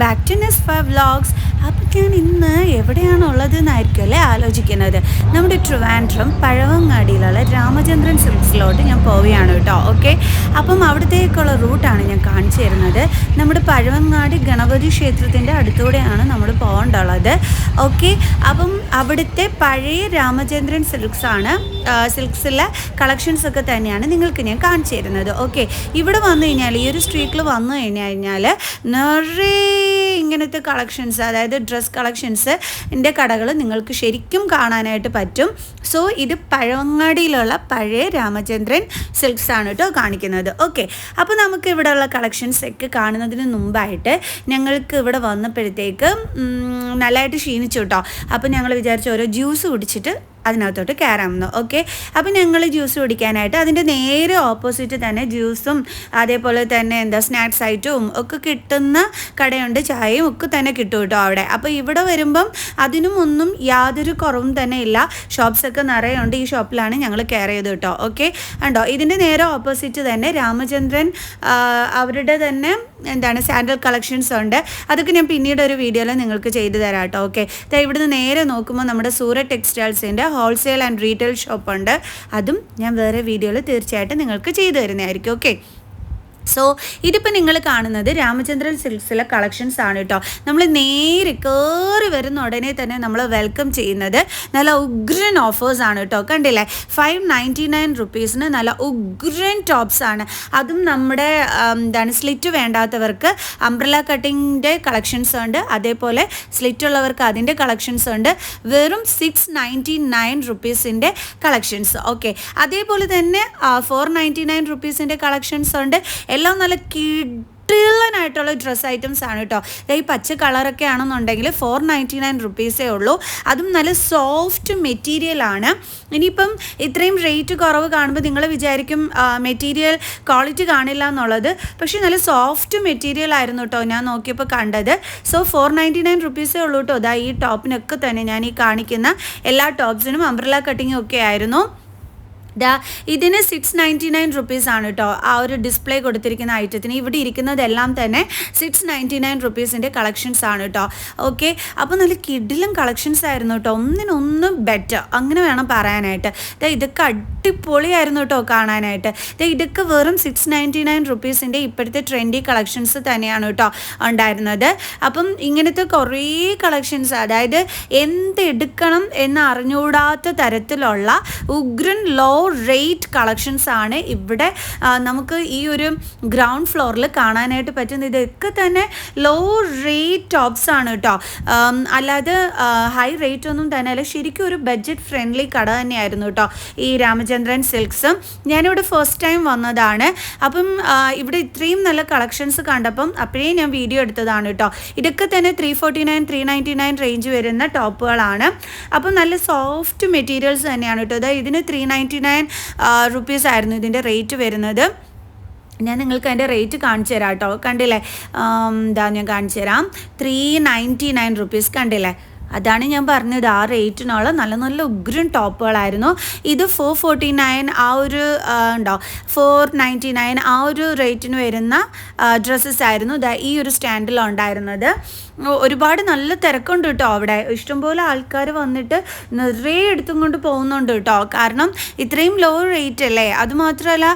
Back to ness five vlogs അപ്പോൾ ഞാൻ ഇന്ന് എവിടെയാണ് എന്നായിരിക്കും അല്ലേ ആലോചിക്കുന്നത്. നമ്മുടെ ട്രിവാൻഡ്രം പഴവങ്ങാടിയിലുള്ള രാമചന്ദ്രൻ സിൽക്സിലോട്ട് ഞാൻ പോവുകയാണ് കേട്ടോ. ഓക്കെ അപ്പം അവിടത്തേക്കുള്ള റൂട്ടാണ് ഞാൻ കാണിച്ചു തരുന്നത്. നമ്മുടെ പഴവങ്ങാടി ഗണപതി ക്ഷേത്രത്തിന്റെ അടുത്തൂടെയാണ് നമ്മൾ പോകേണ്ടുള്ളത്. ഓക്കെ അപ്പം അവിടുത്തെ പഴയ രാമചന്ദ്രൻ സിൽക്സ് ആണ് സിൽക്സിലെ കളക്ഷൻസ് ഒക്കെ തന്നെയാണ് നിങ്ങൾക്ക് ഞാൻ കാണിച്ചു തരുന്നത്. ഓക്കെ ഇവിടെ വന്നു കഴിഞ്ഞാൽ ഈ ഒരു സ്ട്രീറ്റിൽ വന്നു കഴിഞ്ഞു കഴിഞ്ഞാൽ നിറയെ ഇങ്ങനത്തെ കളക്ഷൻസ് അതായത് ഡ്രസ് കളക്ഷൻസ് എന്റെ കടകൾ നിങ്ങൾക്ക് ശരിക്കും കാണാനായിട്ട് പറ്റും. സോ ഇത് പഴവങ്ങാടിയിലുള്ള പഴയ രാമചന്ദ്രൻ സിൽക്സ് ആണ് കേട്ടോ കാണിക്കുന്നത്. ഓക്കെ അപ്പോൾ നമുക്ക് ഇവിടെയുള്ള കളക്ഷൻസ് ഒക്കെ കാണുന്നതിന് മുമ്പായിട്ട് ഞങ്ങൾക്ക് ഇവിടെ വന്നപ്പോഴത്തേക്ക് നല്ലതായിട്ട് ക്ഷീണിച്ചു കേട്ടോ അപ്പോൾ ഞങ്ങൾ വിചാരിച്ചു ഓരോ ജ്യൂസ് കുടിച്ചിട്ട് അതിനകത്തോട്ട് കയറാമെന്ന്. ഓക്കെ അപ്പോൾ ഞങ്ങൾ ജ്യൂസ് കുടിക്കാനായിട്ട് അതിന്റെ നേരെ ഓപ്പോസിറ്റ് തന്നെ ജ്യൂസും അതേപോലെ തന്നെ എന്താ സ്നാക്സ് ഐറ്റവും ഒക്കെ കിട്ടുന്ന കടയുണ്ട്. ചായയും ഒക്കെ തന്നെ കിട്ടും കേട്ടോ അവിടെ. അപ്പോൾ ഇവിടെ വരുമ്പം അതിനും ഒന്നും യാതൊരു കുറവും തന്നെ ഇല്ല. ഷോപ്സൊക്കെ നിറയുണ്ട്. ഈ ഷോപ്പിലാണ് ഞങ്ങൾ കെയർ ചെയ്ത് കേട്ടോ. ഓക്കെ ഉണ്ടോ ഇതിന്റെ നേരെ ഓപ്പോസിറ്റ് തന്നെ രാമചന്ദ്രൻ അവരുടെ തന്നെ എന്താണ് സാൻഡൽ കളക്ഷൻസ് ഉണ്ട്. അതൊക്കെ ഞാൻ പിന്നീട് ഒരു വീഡിയോയിൽ നിങ്ങൾക്ക് ചെയ്തു തരാം കേട്ടോ. ഓക്കെ ഇവിടുന്ന് നേരെ നോക്കുമ്പോൾ നമ്മുടെ സൂരറ്റ് ടെക്സ്റ്റൈൽസിന്റെ ഹോൾസെയിൽ ആൻഡ് റീറ്റെയിൽ ഷോപ്പുണ്ട് അതും ഞാൻ വേറെ വീഡിയോയിൽ തീർച്ചയായിട്ടും നിങ്ങൾക്ക് ചെയ്തു തരുന്നതായിരിക്കും. ഓക്കെ സോ ഇതിപ്പോൾ നിങ്ങൾ കാണുന്നത് രാമചന്ദ്രൻ സിൽക്സിലെ കളക്ഷൻസ് ആണ് കേട്ടോ നമ്മൾ നേരെ കയറി വരുന്ന ഉടനെ തന്നെ നമ്മൾ വെൽക്കം ചെയ്യുന്നത് നല്ല ഉഗ്രൻ ഓഫേഴ്സ് ആണ് കേട്ടോ കണ്ടില്ലേ? ഫൈവ് നയന്റി നയൻ റുപ്പീസിന് നല്ല ഉഗ്രൻ ടോപ്സ് ആണ്. അതും നമ്മുടെ എന്താണ് സ്ലിറ്റ് വേണ്ടാത്തവർക്ക് അംബ്രല കട്ടിങ്ങിന്റെ കളക്ഷൻസ് ഉണ്ട്. അതേപോലെ സ്ലിറ്റ് ഉള്ളവർക്ക് അതിന്റെ കളക്ഷൻസ് ഉണ്ട്. വെറും സിക്സ് നയന്റി നയൻ റുപ്പീസിന്റെ കളക്ഷൻസ് ഓക്കെ അതേപോലെ തന്നെ ഫോർ നയന്റി നയൻ റുപ്പീസിന്റെ കളക്ഷൻസ് ഉണ്ട്. എല്ലാം നല്ല കിടിലനായിട്ടുള്ള ഡ്രസ്സ് ഐറ്റംസ് ആണ് കേട്ടോ ഈ പച്ച കളറൊക്കെ ആണെന്നുണ്ടെങ്കിൽ ഫോർ നയന്റി നയൻ റുപ്പീസേ ഉള്ളൂ. അതും നല്ല സോഫ്റ്റ് മെറ്റീരിയൽ ആണ്. ഇനിയിപ്പം ഇത്രയും റേറ്റ് കുറവ് കാണുമ്പോൾ നിങ്ങൾ വിചാരിക്കും മെറ്റീരിയൽ ക്വാളിറ്റി കാണില്ല എന്നുള്ളത്. പക്ഷേ നല്ല സോഫ്റ്റ് മെറ്റീരിയൽ ആയിരുന്നു കേട്ടോ ഞാൻ നോക്കിയപ്പോൾ കണ്ടത്. സോ ഫോർ നയന്റി നയൻ റുപ്പീസേ ഉള്ളൂ കേട്ടോ അതാ ഈ ടോപ്പിനൊക്കെ തന്നെ ഞാൻ ഈ കാണിക്കുന്ന എല്ലാ ടോപ്സിനും അംബ്രല കട്ടിങ്ങും ഒക്കെ ആയിരുന്നു. ദാ ഇതിന് സിക്സ് നയന്റി നയൻ റുപ്പീസ് ആണ് കേട്ടോ ആ ഒരു ഡിസ്പ്ലേ കൊടുത്തിരിക്കുന്ന ഐറ്റത്തിന്. ഇവിടെ ഇരിക്കുന്നതെല്ലാം തന്നെ സിക്സ് നയന്റി നയൻ റുപ്പീസിന്റെ കളക്ഷൻസ് ആണ് കേട്ടോ ഓക്കെ അപ്പോൾ നല്ല കിഡിലും കളക്ഷൻസ് ആയിരുന്നു കേട്ടോ ഒന്നിനൊന്നും ബെറ്റർ അങ്ങനെ വേണം പറയാനായിട്ട്. ഇതൊക്കെ അടിപൊളിയായിരുന്നു കേട്ടോ കാണാനായിട്ട്. ഇതൊക്കെ വെറും സിക്സ് നയന്റി നയൻ റുപ്പീസിന്റെ ഇപ്പോഴത്തെ ട്രെൻഡി കളക്ഷൻസ് തന്നെയാണ് കേട്ടോ ഉണ്ടായിരുന്നത്. അപ്പം ഇങ്ങനത്തെ കുറേ കളക്ഷൻസ് അതായത് എന്ത് എടുക്കണം എന്ന് അറിഞ്ഞുകൂടാത്ത തരത്തിലുള്ള ഉഗ്രൻ ലോ റേറ്റ് കളക്ഷൻസ് ആണ് ഇവിടെ നമുക്ക് ഈ ഒരു ഗ്രൗണ്ട് ഫ്ലോറിൽ കാണാനായിട്ട് പറ്റുന്നത്. ഇതൊക്കെ തന്നെ ലോ റേറ്റ് ടോപ്സ് ആണ് കേട്ടോ. അല്ലാതെ ഹൈ റേറ്റ് ഒന്നും തന്നെ അല്ല ശരിക്കും ഒരു ബഡ്ജറ്റ് ഫ്രണ്ട്ലി കട തന്നെയായിരുന്നു കേട്ടോ ഈ രാമചന്ദ്രൻ സിൽക്സും ഞാനിവിടെ ഫസ്റ്റ് ടൈം വന്നതാണ്. അപ്പം ഇവിടെ ഇത്രയും നല്ല കളക്ഷൻസ് കണ്ടപ്പം അപ്പോഴേ ഞാൻ വീഡിയോ എടുത്തതാണ് കേട്ടോ ഇതൊക്കെ തന്നെ three forty nine three ninety nine range വരുന്ന ടോപ്പുകളാണ്. അപ്പം നല്ല സോഫ്റ്റ് മെറ്റീരിയൽസ് തന്നെയാണ് കേട്ടോ അതായത് ഇതിന് ത്രീ നയന്റി നയൻ റുപ്പീസ് ആയിരുന്നു ഇതിന്റെ റേറ്റ് വരുന്നത്. ഞാൻ നിങ്ങൾക്ക് അതിന്റെ റേറ്റ് കാണിച്ചു തരാം കേട്ടോ കണ്ടില്ലേ? എന്താ ഞാൻ കാണിച്ചു തരാം. ത്രീ നയന്റി നയൻ റുപ്പീസ് കണ്ടില്ലേ? അതാണ് ഞാൻ പറഞ്ഞത്. ആ റേറ്റിനുള്ള നല്ല നല്ല ഉഗ്രൻ ടോപ്പുകളായിരുന്നു. ഇത് ഫോർ ഫോർട്ടി നയൻ ആ ഒരു ഉണ്ടോ? ഫോർ നയന്റി നയൻ ആ ഒരു റേറ്റിന് വരുന്ന ഡ്രസ്സസ് ആയിരുന്നു ഈ ഒരു സ്റ്റാൻഡിലുണ്ടായിരുന്നത് ഒരുപാട് നല്ല തിരക്കുണ്ട് കേട്ടോ അവിടെ. ഇഷ്ടംപോലെ ആൾക്കാർ വന്നിട്ട് നിറയെ എടുത്തും കൊണ്ട് പോകുന്നുണ്ട് കേട്ടോ കാരണം ഇത്രയും ലോ റേറ്റ് അല്ലേ? അതുമാത്രമല്ല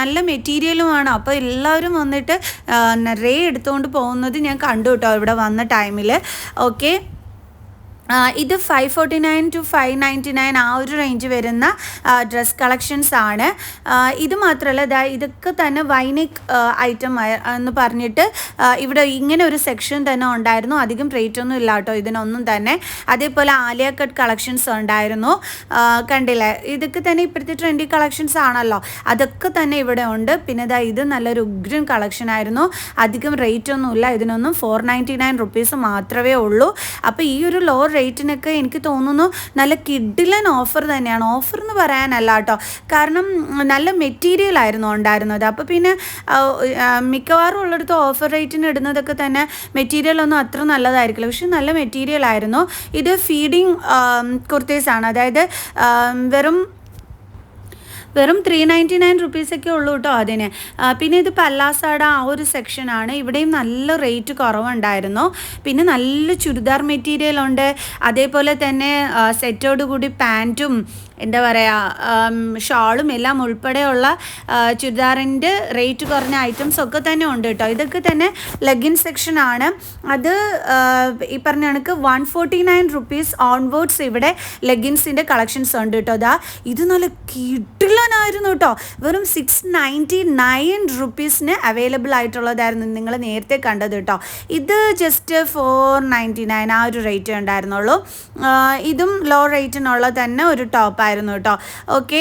നല്ല മെറ്റീരിയലുമാണ് അപ്പോൾ എല്ലാവരും വന്നിട്ട് നിറയെ എടുത്തുകൊണ്ട് പോകുന്നത് ഞാൻ കണ്ടു കേട്ടോ ഇവിടെ വന്ന ടൈമിൽ ഓക്കെ ഇത് five forty nine to five ninety nine ആ ഒരു റേഞ്ച് വരുന്ന ഡ്രസ് കളക്ഷൻസ് ആണ്. ഇത് മാത്രമല്ല ദാ ഇതൊക്കെ തന്നെ വൈനിക് ഐറ്റം എന്ന് പറഞ്ഞിട്ട് ഇവിടെ ഇങ്ങനെ ഒരു സെക്ഷൻ തന്നെ ഉണ്ടായിരുന്നു. അധികം റേറ്റ് ഒന്നും ഇല്ല കേട്ടോ ഇതിനൊന്നും തന്നെ. അതേപോലെ ആലിയ കട്ട് കളക്ഷൻസ് ഉണ്ടായിരുന്നു. കണ്ടില്ലേ? ഇതൊക്കെ തന്നെ ഇപ്പോഴത്തെ ട്രെൻഡി കളക്ഷൻസ് ആണല്ലോ. അതൊക്കെ തന്നെ ഇവിടെ ഉണ്ട്. പിന്നെ ഇതാ ഇത് നല്ലൊരു ഉഗ്രൻ കളക്ഷൻ ആയിരുന്നു. അധികം റേറ്റ് ഒന്നുമില്ല ഇതിനൊന്നും ഫോർ നയന്റി നയൻ റുപ്പീസ് മാത്രമേ ഉള്ളൂ. അപ്പോൾ ഈ ഒരു ലോ റേറ്റിനൊക്കെ എനിക്ക് തോന്നുന്നു നല്ല കിഡിലൻ ഓഫർ തന്നെയാണ്. ഓഫർ എന്ന് പറയാനല്ല കേട്ടോ. കാരണം നല്ല മെറ്റീരിയൽ ആയിരുന്നു ഉണ്ടായിരുന്നത്. അപ്പോൾ പിന്നെ മിക്കവാറും ഉള്ളിടത്ത് ഓഫർ റേറ്റിന് ഇടുന്നതൊക്കെ തന്നെ മെറ്റീരിയൽ ഒന്നും അത്ര നല്ലതായിരിക്കില്ല. പക്ഷെ നല്ല മെറ്റീരിയൽ ആയിരുന്നു. ഇത് ഫീഡിങ് കുർത്തീസാണ്. അതായത് വെറും വെറും ത്രീ നയന്റി നയൻ റുപ്പീസൊക്കെ ഉള്ളൂ കേട്ടോ അതിന്. പിന്നെ ഇത് പല്ലാസാട ആ ഒരു സെക്ഷനാണ് ഇവിടെയും നല്ല റേറ്റ് കുറവുണ്ടായിരുന്നു. പിന്നെ നല്ല ചുരിദാർ മെറ്റീരിയൽ ഉണ്ട്. അതേപോലെ തന്നെ സെറ്റോടുകൂടി സെറ്റോട് കൂടി പാന്റും എന്താ പറയുക ഷാളും എല്ലാം ഉൾപ്പെടെയുള്ള ചുരിദാറിന്റെ റേറ്റ് കുറഞ്ഞ ഐറ്റംസ് ഒക്കെ തന്നെ ഉണ്ട് കേട്ടോ. ഇതൊക്കെ തന്നെ ലെഗിൻ സെക്ഷനാണ് അത് ഈ പറഞ്ഞ കണക്ക് one forty nine rupees onwards ഇവിടെ ലെഗിൻസിന്റെ കളക്ഷൻസ് ഉണ്ട് കേട്ടോ. അതാ ഇത് നല്ല കിടിലനായിരുന്നു കേട്ടോ. വെറും സിക്സ് നയന്റി നയൻ റുപ്പീസിന് അവൈലബിൾ ആയിട്ടുള്ളതായിരുന്നു നിങ്ങൾ നേരത്തെ കണ്ടത് കേട്ടോ. ഇത് ജസ്റ്റ് ഫോർ നയന്റി നയൻ ആ ഒരു റേറ്റ് ഉണ്ടായിരുന്നുള്ളൂ. ഇതും ലോ റേറ്റിനുള്ള തന്നെ ഒരു ടോപ്പായിരുന്നു കേട്ടോ. ഓക്കെ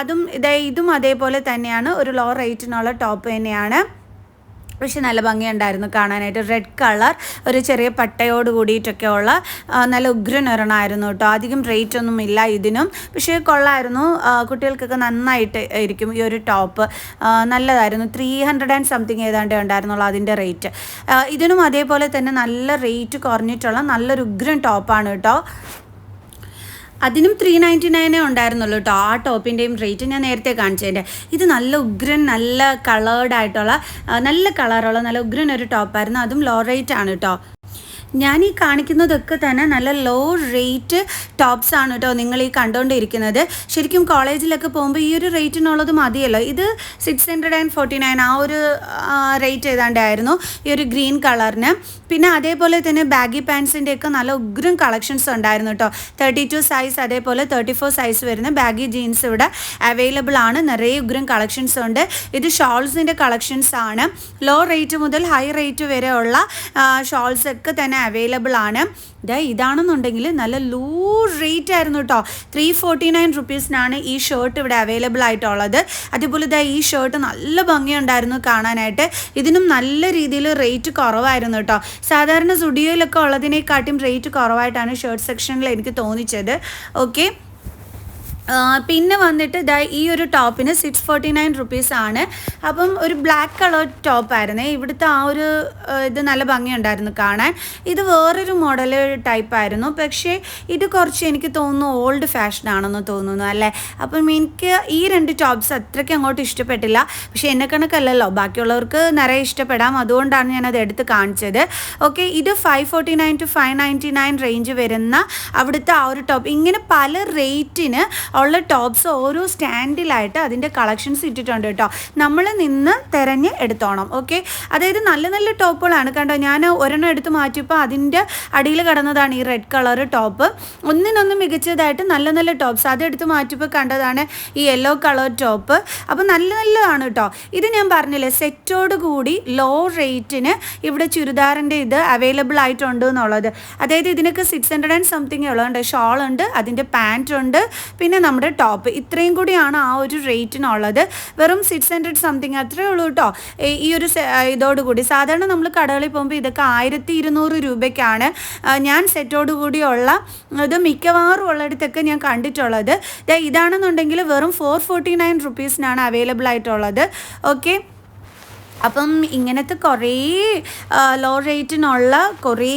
അതും ഇതേ അതേപോലെ തന്നെയാണ്. ഒരു ലോ റേറ്റിനുള്ള ടോപ്പ് തന്നെയാണ്. പക്ഷെ നല്ല ഭംഗിയുണ്ടായിരുന്നു കാണാനായിട്ട്. റെഡ് കളർ ഒരു ചെറിയ പട്ടയോട് കൂടിയിട്ടൊക്കെ ഉള്ള നല്ല ഉഗ്രൻ ഒരെണ്ണമായിരുന്നു കേട്ടോ. അധികം റേറ്റ് ഒന്നും ഇല്ല ഇതിനും. പക്ഷേ കൊള്ളായിരുന്നു. കുട്ടികൾക്കൊക്കെ നന്നായിട്ട് ഇരിക്കും ഈ ഒരു ടോപ്പ് നല്ലതായിരുന്നു. ത്രീ ഹൺഡ്രഡ് ആൻഡ് സംതിങ് ഏതാണ്ടേ ഉണ്ടായിരുന്നുള്ളൂ അതിന്റെ റേറ്റ് ഇതിനും അതേപോലെ തന്നെ നല്ല റേറ്റ് കുറഞ്ഞിട്ടുള്ള നല്ലൊരു ഉഗ്രൻ ടോപ്പാണ് കേട്ടോ. അതിനും ത്രീ നയന്റി നയനേ ഉണ്ടായിരുന്നുള്ളൂ കേട്ടോ ആ ടോപ്പിന്റെയും റേറ്റ് ഞാൻ നേരത്തെ കാണിച്ചതിന്റെ ഇത് നല്ല ഉഗ്രൻ നല്ല കളേർഡ് ആയിട്ടുള്ള നല്ല കളറുള്ള നല്ല ഉഗ്രൻ ഒരു ടോപ്പായിരുന്നു. അതും ലോ റേറ്റ് ആണ് കേട്ടോ ഞാൻ ഈ കാണിക്കുന്നതൊക്കെ തന്നെ നല്ല ലോ റേറ്റ് ടോപ്സ് ആണ് കേട്ടോ നിങ്ങൾ ഈ കണ്ടുകൊണ്ടിരിക്കുന്നത് ശരിക്കും കോളേജിലൊക്കെ പോകുമ്പോൾ ഈ ഒരു റേറ്റിനുള്ളത് മതിയല്ലോ. ഇത് six hundred and forty nine ആ ഒരു റേറ്റ് ഏതാണ്ടായിരുന്നു ഈ ഒരു ഗ്രീൻ കളറിന് പിന്നെ അതേപോലെ തന്നെ ബാഗി പാൻസിന്റെ ഒക്കെ നല്ല ഉഗ്രം കളക്ഷൻസ് ഉണ്ടായിരുന്നു കേട്ടോ തേർട്ടി ടു സൈസ് അതേപോലെ തേർട്ടി ഫോർ സൈസ് വരുന്ന ബാഗി ജീൻസ് ഇവിടെ അവൈലബിൾ ആണ്. നിറയെ ഉഗ്രം കളക്ഷൻസ് ഉണ്ട്. ഇത് ഷോൾസിന്റെ കളക്ഷൻസ് ആണ്. ലോ റേറ്റ് മുതൽ ഹൈ റേറ്റ് വരെയുള്ള ഷോൾസ് ഒക്കെ തന്നെ അവൈലബിൾ ആണ്. ഇതാ ഇതാണെന്നുണ്ടെങ്കിൽ നല്ല ലൂ റേറ്റ് ആയിരുന്നു കേട്ടോ ത്രീ ഫോർട്ടി നയൻ റുപ്പീസിനാണ് ഈ ഷർട്ട് ഇവിടെ അവൈലബിൾ ആയിട്ടുള്ളത്. അതുപോലെ ഇതാ ഈ ഷർട്ട് നല്ല ഭംഗിയുണ്ടായിരുന്നു കാണാനായിട്ട്. ഇതിനും നല്ല രീതിയിൽ റേറ്റ് കുറവായിരുന്നു കേട്ടോ സാധാരണ സ്റ്റുഡിയോയിലൊക്കെ ഉള്ളതിനെക്കാട്ടും റേറ്റ് കുറവായിട്ടാണ് ഷർട്ട് സെക്ഷനിൽ എനിക്ക് തോന്നിച്ചത്. ഓക്കെ പിന്നെ വന്നിട്ട് ഇതാ ഈ ഒരു ടോപ്പിന് സിക്സ് ഫോർട്ടി നയൻ റുപ്പീസ് ആണ്. അപ്പം ഒരു ബ്ലാക്ക് കളർ ടോപ്പായിരുന്നേ ഇവിടുത്തെ ആ ഒരു ഇത് നല്ല ഭംഗിയുണ്ടായിരുന്നു കാണാൻ. ഇത് വേറൊരു മോഡൽ ടൈപ്പായിരുന്നു പക്ഷേ ഇത് കുറച്ച് എനിക്ക് തോന്നുന്നു ഓൾഡ് ഫാഷൻ ആണെന്ന് തോന്നുന്നു അല്ലേ? അപ്പം എനിക്ക് ഈ രണ്ട് ടോപ്സ് അത്രയ്ക്ക് അങ്ങോട്ട് ഇഷ്ടപ്പെട്ടില്ല. പക്ഷേ എന്നെ കണക്കല്ലല്ലോ. ബാക്കിയുള്ളവർക്ക് നിറയെ ഇഷ്ടപ്പെടാം. അതുകൊണ്ടാണ് ഞാൻ അത് എടുത്ത് കാണിച്ചത്. ഓക്കെ ഇത് five forty nine to five ninety nine range വരുന്ന അവിടുത്തെ ആ ഒരു ടോപ്പ് ഇങ്ങനെ പല റേറ്റിന് ഉള്ള ടോപ്സ് ഓരോ സ്റ്റാൻഡിലായിട്ട് അതിന്റെ കളക്ഷൻസ് ഇട്ടിട്ടുണ്ട് കേട്ടോ. നമ്മൾ നിന്ന് തിരഞ്ഞ് എടുത്തോണം ഓക്കെ അതായത് നല്ല നല്ല ടോപ്പുകളാണ് കണ്ടോ? ഞാൻ ഒരെണ്ണം എടുത്ത് മാറ്റിയപ്പോൾ അതിന്റെ അടിയിൽ കിടന്നതാണ് ഈ റെഡ് കളർ ടോപ്പ് ഒന്നിനൊന്ന് മികച്ചതായിട്ട് നല്ല നല്ല ടോപ്സ് അതെടുത്ത് മാറ്റിയപ്പോൾ കണ്ടതാണ് ഈ യെല്ലോ കളർ ടോപ്പ് അപ്പോൾ നല്ല നല്ലതാണ് കേട്ടോ. ഇത് ഞാൻ പറഞ്ഞില്ലേ സെറ്റോട് കൂടി ലോ റേറ്റിന് ഇവിടെ ചുരിദാറിന്റെ ഇത് അവൈലബിൾ ആയിട്ടുണ്ട് എന്നുള്ളത്. അതായത് ഇതിനൊക്കെ സിക്സ് ഹൺഡ്രഡ് ആൻഡ് സംതിങ് ഉള്ളതുണ്ട്. ഷോൾ ഉണ്ട് അതിന്റെ പാന്റ് ഉണ്ട്. പിന്നെ നമ്മുടെ ടോപ്പ് ഇത്രയും കൂടിയാണ് ആ ഒരു റേറ്റിനുള്ളത് വെറും സിക്സ് ഹൺഡ്രഡ് സംതിങ് അത്രേ ഉള്ളൂ കേട്ടോ ഈ- ഒരു ഇതോടുകൂടി സാധാരണ നമ്മൾ കടകളിൽ പോകുമ്പോൾ ഇതൊക്കെ ആയിരത്തി ഇരുന്നൂറ് രൂപയ്ക്കാണ് ഞാൻ സെറ്റോട് കൂടിയുള്ള ഇത് മിക്കവാറും ഉള്ളിടത്തൊക്കെ ഞാൻ കണ്ടിട്ടുള്ളത്. ഇതാണെന്നുണ്ടെങ്കിൽ വെറും ഫോർ ഫോർട്ടി നയൻ റുപ്പീസിനാണ് അവൈലബിൾ ആയിട്ടുള്ളത്. ഓക്കെ അപ്പം ഇങ്ങനത്തെ കുറേ ലോ റേറ്റിനുള്ള കുറേ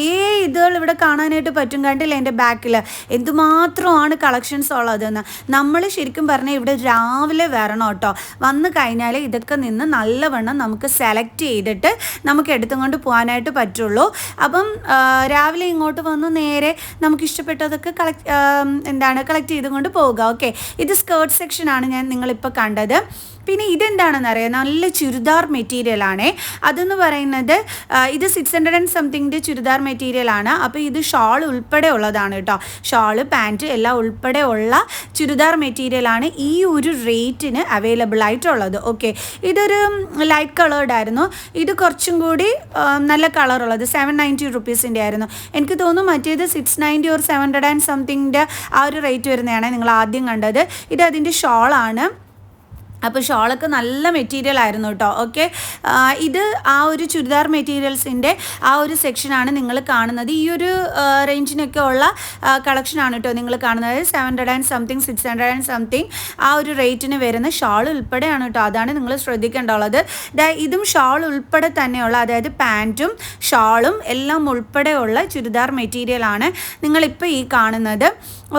ഇതുകൾ ഇവിടെ കാണാനായിട്ട് പറ്റും കണ്ടില്ല എന്റെ ബാക്കിൽ എന്തുമാത്രമാണ് കളക്ഷൻസ് ഉള്ളതെന്ന്? നമ്മൾ ശരിക്കും പറഞ്ഞാൽ ഇവിടെ രാവിലെ വരണം കേട്ടോ. വന്നു കഴിഞ്ഞാൽ ഇതൊക്കെ നിന്ന് നല്ലവണ്ണം നമുക്ക് സെലക്ട് ചെയ്തിട്ട് നമുക്ക് എടുത്തും കൊണ്ട് പോകാനായിട്ട് പറ്റുള്ളൂ. അപ്പം രാവിലെ ഇങ്ങോട്ട് വന്ന് നേരെ നമുക്ക് ഇഷ്ടപ്പെട്ടതൊക്കെ കളക്ട് എന്താണ് കളക്ട് ചെയ്തുകൊണ്ട് പോവുക ഓക്കെ ഇത് സ്കേർട്ട് സെക്ഷനാണ് ഞാൻ നിങ്ങളിപ്പോൾ കണ്ടത്. പിന്നെ ഇതെന്താണെന്ന് അറിയാം നല്ല ചുരിദാർ മെറ്റീരിയൽ ആണ്. അതെന്ന് പറയുന്നത് ഇത് സിക്സ് ഹൺഡ്രഡ് ആൻഡ് സംതിങ്ങിന്റെ ചുരിദാർ മെറ്റീരിയൽ ആണ്. അപ്പോൾ ഇത് ഷാൾ ഉൾപ്പെടെ ഉള്ളതാണ് കേട്ടോ. ഷാൾ പാന്റ് എല്ലാം ഉൾപ്പെടെ ഉള്ള ചുരിദാർ മെറ്റീരിയൽ ആണ് ഈ ഒരു റേറ്റിന് അവൈലബിൾ ആയിട്ടുള്ളത്. ഓക്കെ ഇതൊരു ലൈറ്റ് കളേർഡ് ആയിരുന്നു. ഇത് കുറച്ചും കൂടി നല്ല നല്ല കളറുള്ളത് സെവൻ നയന്റി റുപ്പീസിന്റെ ആയിരുന്നു. എനിക്ക് തോന്നുന്നു മറ്റേത് six ninety or seven hundred and സംതിങ്ങിന്റെ ആ ഒരു റേറ്റ് വരുന്നതാണ് നിങ്ങൾ ആദ്യം കണ്ടത്. ഇത് അതിന്റെ ഷോളാണ്. അപ്പോൾ ഷോളൊക്കെ നല്ല മെറ്റീരിയൽ ആയിരുന്നു കേട്ടോ ഓക്കെ ഇത് ആ ഒരു ചുരിദാർ മെറ്റീരിയൽസിന്റെ ആ ഒരു സെക്ഷനാണ് നിങ്ങൾ കാണുന്നത്. ഈ ഒരു റേഞ്ചിനൊക്കെ ഉള്ള കളക്ഷനാണ് കേട്ടോ നിങ്ങൾ കാണുന്നത്. Seven hundred and something six hundred and something ആ ഒരു റേറ്റിന് വരുന്ന ഷാൾ ഉൾപ്പെടെയാണ് കേട്ടോ അതാണ് നിങ്ങൾ ശ്രദ്ധിക്കേണ്ടുള്ളത് ഇതും ഷാൾ ഉൾപ്പെടെ തന്നെയുള്ള അതായത് പാന്റും ഷാളും എല്ലാം ഉൾപ്പെടെയുള്ള ചുരിദാർ മെറ്റീരിയലാണ് നിങ്ങളിപ്പോൾ ഈ കാണുന്നത്.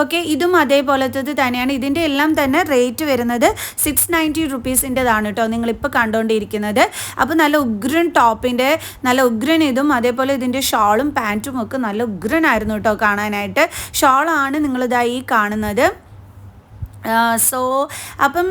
ഓക്കെ ഇതും അതേപോലത്തത് തന്നെയാണ്. ഇതിന്റെ എല്ലാം തന്നെ റേറ്റ് വരുന്നത് സിക്സ് നയന്റി റുപ്പീസിന്റെതാണ് കേട്ടോ നിങ്ങളിപ്പോൾ കണ്ടുകൊണ്ടിരിക്കുന്നത് അപ്പോൾ നല്ല ഉഗ്രൻ ടോപ്പിന്റെ നല്ല ഉഗ്രൻ ഇതും അതേപോലെ ഇതിന്റെ ഷാളും പാന്റും ഒക്കെ നല്ല ഉഗ്രനായിരുന്നു കേട്ടോ കാണാനായിട്ട്. ഷാളാണ് നിങ്ങളിതായി കാണുന്നത്. സോ അപ്പം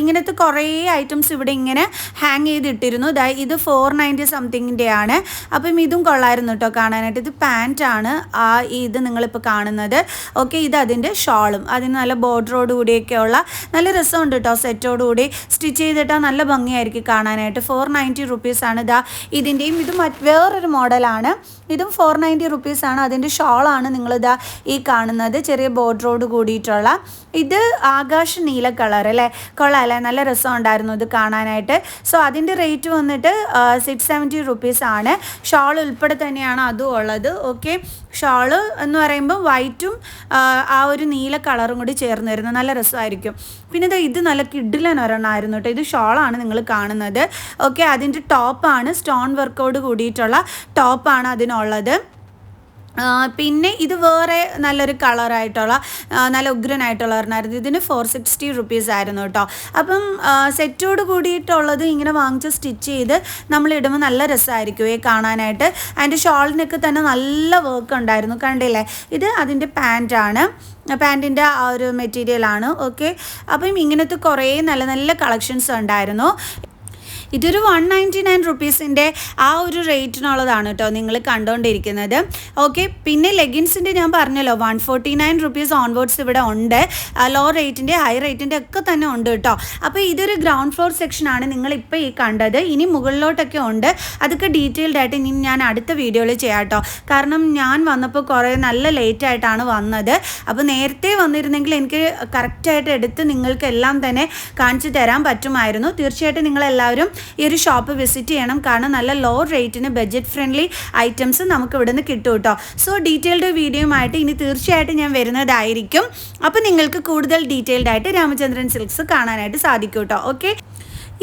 ഇങ്ങനത്തെ കുറേ ഐറ്റംസ് ഇവിടെ ഇങ്ങനെ ഹാങ് ചെയ്തിട്ടിരുന്നു. ഇത് ഫോർ നയന്റി സംതിങ്ങിന്റെ ആണ്. അപ്പം ഇതും കൊള്ളായിരുന്നു കേട്ടോ കാണാനായിട്ട്. ഇത് പാന്റാണ് ആ ഇത് നിങ്ങളിപ്പോൾ കാണുന്നത്. ഓക്കെ ഇത് അതിന്റെ ഷോളും. അതിന് നല്ല ബോർഡറോട് കൂടിയൊക്കെയുള്ള നല്ല രസമുണ്ട് കേട്ടോ സെറ്റോട് കൂടി. സ്റ്റിച്ച് ചെയ്തിട്ടാൽ നല്ല ഭംഗിയായിരിക്കും കാണാനായിട്ട്. ഫോർ നയന്റി റുപ്പീസാണ് ഇതാ ഇതിന്റെയും ഇത് വേറൊരു മോഡലാണ് ഇതും ഫോർ നയന്റി റുപ്പീസാണ് അതിന്റെ ഷോളാണ് നിങ്ങളിതാ ഈ കാണുന്നത്. ചെറിയ ബോർഡറോട് കൂടിയിട്ടുള്ള. ഇത് ആകാശ നീല കളർ അല്ലേ? കൊള്ളാമല്ലേ നല്ല രസം ഉണ്ടായിരുന്നു ഇത് കാണാനായിട്ട്. സോ അതിന്റെ റേറ്റ് വന്നിട്ട് സിക്സ് സെവന്റി റുപ്പീസ് ആണ്. ഷോൾ ഉൾപ്പെടെ തന്നെയാണ് അതും ഉള്ളത്. ഓക്കെ ഷോൾ എന്ന് പറയുമ്പോൾ വൈറ്റും ആ ഒരു നീല കളറും കൂടി ചേർന്ന് വരുന്നത് നല്ല രസമായിരിക്കും. പിന്നെ ഇത് ഇത് നല്ല കിഡിലൻ ഒരെണ്ണമായിരുന്നു കേട്ടോ. ഇത് ഷോളാണ് നിങ്ങൾ കാണുന്നത്. ഓക്കെ അതിന്റെ ടോപ്പാണ് സ്റ്റോൺ വർക്കോട് കൂടിയിട്ടുള്ള ടോപ്പാണ് അതിനുള്ളത്. പിന്നെ ഇത് വേറെ നല്ലൊരു കളറായിട്ടുള്ള നല്ല ഉഗ്രനായിട്ടുള്ള ഒരെണ്ണമായിരുന്നു ഇതിന് ഫോർ സിക്സ്റ്റി റുപ്പീസ് ആയിരുന്നു കേട്ടോ. അപ്പം സെറ്റോട് കൂടിയിട്ടുള്ളത് ഇങ്ങനെ വാങ്ങിച്ച് സ്റ്റിച്ച് ചെയ്ത് നമ്മൾ ഇടുമ്പോൾ നല്ല രസമായിരിക്കും ഈ കാണാനായിട്ട്. അതിന്റെ ഷോളിനൊക്കെ തന്നെ നല്ല വർക്ക് ഉണ്ടായിരുന്നു. കണ്ടില്ലേ? ഇത് അതിന്റെ പാന്റാണ്. പാന്റിന്റെ ആ ഒരു മെറ്റീരിയലാണ് ഓക്കെ അപ്പം ഇങ്ങനത്തെ കുറേ നല്ല നല്ല കളക്ഷൻസ് ഉണ്ടായിരുന്നു. ഇതൊരു വൺ നയന്റി നയൻ റുപ്പീസിന്റെ ആ ഒരു റേറ്റിനുള്ളതാണ് കേട്ടോ നിങ്ങൾ കണ്ടുകൊണ്ടിരിക്കുന്നത് ഓക്കെ പിന്നെ ലെഗിൻസിന്റെ ഞാൻ പറഞ്ഞല്ലോ one forty nine rupees onwards ഇവിടെ ഉണ്ട്. ലോ റേറ്റിന്റെ ഹൈ റേറ്റിന്റെ ഒക്കെ തന്നെ ഉണ്ട് കേട്ടോ. അപ്പോൾ ഇതൊരു ഗ്രൗണ്ട് ഫ്ലോർ സെക്ഷനാണ് നിങ്ങളിപ്പോൾ ഈ കണ്ടത്. ഇനി മുകളിലോട്ടൊക്കെ ഉണ്ട്. അതൊക്കെ ഡീറ്റെയിൽഡ് ആയിട്ട് ഇനി ഞാൻ അടുത്ത വീഡിയോയിൽ ചെയ്യാം കേട്ടോ. കാരണം ഞാൻ വന്നപ്പോൾ കുറേ നല്ല ലേറ്റ് ആയിട്ടാണ് വന്നത്. അപ്പോൾ നേരത്തെ വന്നിരുന്നെങ്കിൽ എനിക്ക് കറക്റ്റായിട്ട് എടുത്ത് നിങ്ങൾക്കെല്ലാം തന്നെ കാണിച്ചു തരാൻ പറ്റുമായിരുന്നു. തീർച്ചയായിട്ടും നിങ്ങളെല്ലാവരും ഈ ഒരു ഷോപ്പ് വിസിറ്റ് ചെയ്യണം. കാരണം നല്ല ലോ റേറ്റിന് ബഡ്ജറ്റ് ഫ്രണ്ട്ലി ഐറ്റംസ് നമുക്ക് ഇവിടെ നിന്ന് കിട്ടും കേട്ടോ. സോ ഡീറ്റെയിൽഡ് വീഡിയോയുമായിട്ട് ഇനി തീർച്ചയായിട്ടും ഞാൻ വരുന്നതായിരിക്കും. അപ്പോൾ നിങ്ങൾക്ക് കൂടുതൽ ഡീറ്റെയിൽഡ് ആയിട്ട് രാമചന്ദ്രൻ സിൽക്സ് കാണാനായിട്ട് സാധിക്കും കേട്ടോ. ഓക്കെ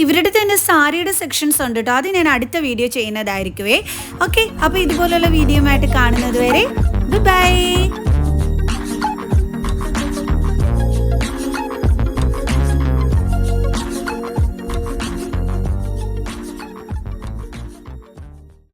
ഇവരുടെ തന്നെ സാരിയുടെ സെക്ഷൻസ് ഉണ്ട് കേട്ടോ. അത് ഞാൻ അടുത്ത വീഡിയോ ചെയ്യുന്നതായിരിക്കുമേ ഓക്കെ അപ്പോൾ ഇതുപോലുള്ള വീഡിയോയുമായിട്ട് കാണുന്നത് വരെ ബൈ